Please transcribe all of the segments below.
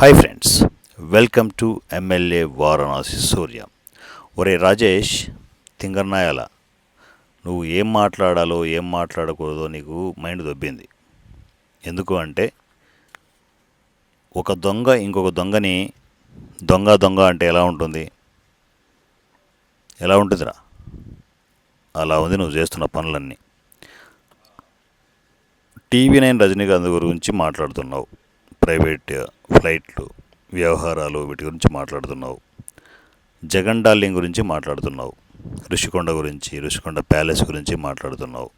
Hi friends welcome to MLA Varanasi Surya ఒరే రాజేష్ తింగర్నాయాల నువ్వు ఏం మాట్లాడాలో ఏం మాట్లాడకూడదో నీకు మైండ్ దొబ్బింది. ఎందుకు అంటే ఒక దొంగ ఇంకొక దొంగని దొంగ దొంగ అంటే ఎలా ఉంటుంది? ఎలా ఉంటుందిరా? అలా ఉంది నువ్వు చేస్తున్న పనులన్నీ. టీవీ నైన్ రజనీకాంత్ గురించి మాట్లాడుతున్నావు. ప్రైవేట్ ఫ్లైట్లు వ్యవహారాలు వీటి గురించి మాట్లాడుతున్నావు. జగన్ డార్లింగ్ గురించి మాట్లాడుతున్నావు. ఋషికొండ గురించి ఋషికొండ ప్యాలెస్ గురించి మాట్లాడుతున్నావు.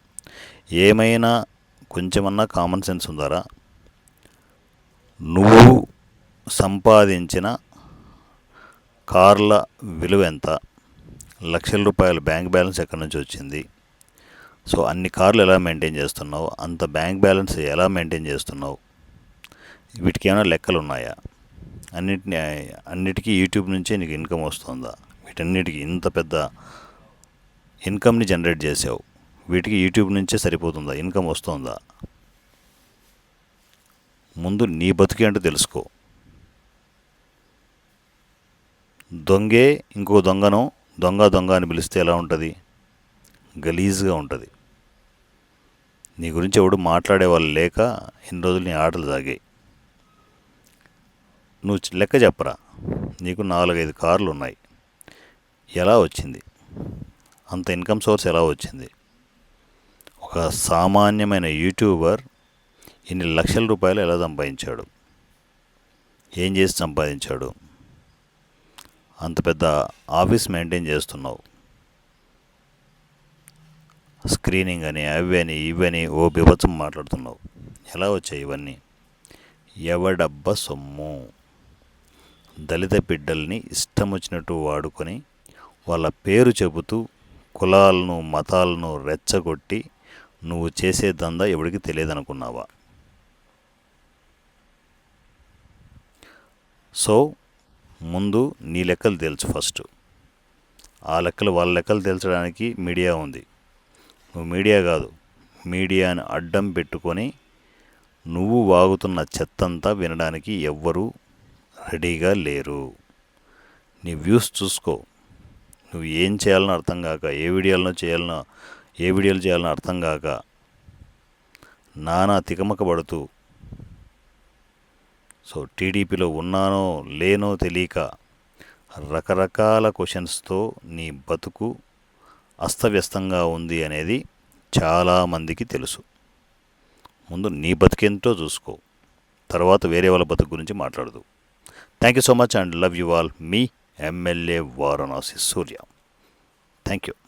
ఏమైనా కొంచెమన్నా కామన్ సెన్స్ ఉందారా? నువ్వు సంపాదించిన కార్ల విలువ ఎంత? లక్షల రూపాయల బ్యాంక్ బ్యాలెన్స్ ఎక్కడి నుంచి వచ్చింది? సో అన్ని కార్లు ఎలా మెయింటైన్ చేస్తున్నావు? అంత బ్యాంక్ బ్యాలెన్స్ ఎలా మెయింటైన్ చేస్తున్నావు? వీటికి ఏమైనా లెక్కలు ఉన్నాయా అన్నిటిని అన్నిటికీ యూట్యూబ్ నుంచే నీకు ఇన్కమ్ వస్తుందా? వీటన్నిటికీ ఇంత పెద్ద ఇన్కమ్ని జనరేట్ చేసావు. వీటికి యూట్యూబ్ నుంచే సరిపోతుందా? ఇన్కమ్ వస్తుందా? ముందు నీ బతుకి అంటే తెలుసుకో. దొంగే ఇంకో దొంగను దొంగ దొంగ అని పిలిస్తే ఎలా ఉంటుంది? గలీజ్గా ఉంటుంది. నీ గురించి ఎవడు మాట్లాడే వాళ్ళు లేక ఇన్ని రోజులు నీ ఆటలు సాగాయి. నువ్వు లెక్క చెప్పరా. నీకు నాలుగైదు కార్లు ఉన్నాయి ఎలా వచ్చింది? అంత ఇన్కమ్ సోర్స్ ఎలా వచ్చింది? ఒక సామాన్యమైన యూట్యూబర్ ఇన్ని లక్షల రూపాయలు ఎలా సంపాదించాడు? ఏం చేసి సంపాదించాడు? అంత పెద్ద ఆఫీస్ మెయింటైన్ చేస్తున్నావు. స్క్రీనింగ్ అని అవి అని ఇవని ఓ బిభత్సం మాట్లాడుతున్నావు. ఎలా వచ్చాయి ఇవన్నీ? ఎవడబ్బ సొమ్ము? దళిత బిడ్డల్ని ఇష్టం వచ్చినట్టు వాడుకొని వాళ్ళ పేరు చెబుతూ కులాలను మతాలను రెచ్చగొట్టి నువ్వు చేసే దందా ఎవడికి తెలియదనుకున్నావా? సో ముందు నీ లెక్కలు తెలుసు ఫస్ట్. ఆ లెక్కలు వాళ్ళ లెక్కలు తేల్చడానికి మీడియా ఉంది. నువ్వు మీడియా కాదు మీడియాని అడ్డం పెట్టుకొని నువ్వు వాగుతున్న చెత్తంతా వినడానికి ఎవ్వరూ రెడీగా లేరు. నీ వ్యూస్ చూసుకో. నువ్వు ఏం చేయాలనో అర్థం కాక ఏ వీడియోలను చేయాలనో ఏ వీడియోలు చేయాలనో అర్థం కాక నానా తికమకబడుతూ సో టీడీపీలో ఉన్నానో లేనో తెలియక రకరకాల క్వశ్చన్స్తో నీ బతుకు అస్తవ్యస్తంగా ఉంది అనేది చాలామందికి తెలుసు. ముందు నీ బతికేంతో చూసుకో. తర్వాత వేరే వాళ్ళ బతుకు గురించి మాట్లాడదు. Thank you so much and love you all. Me, MLA Varanasi Surya. Thank you.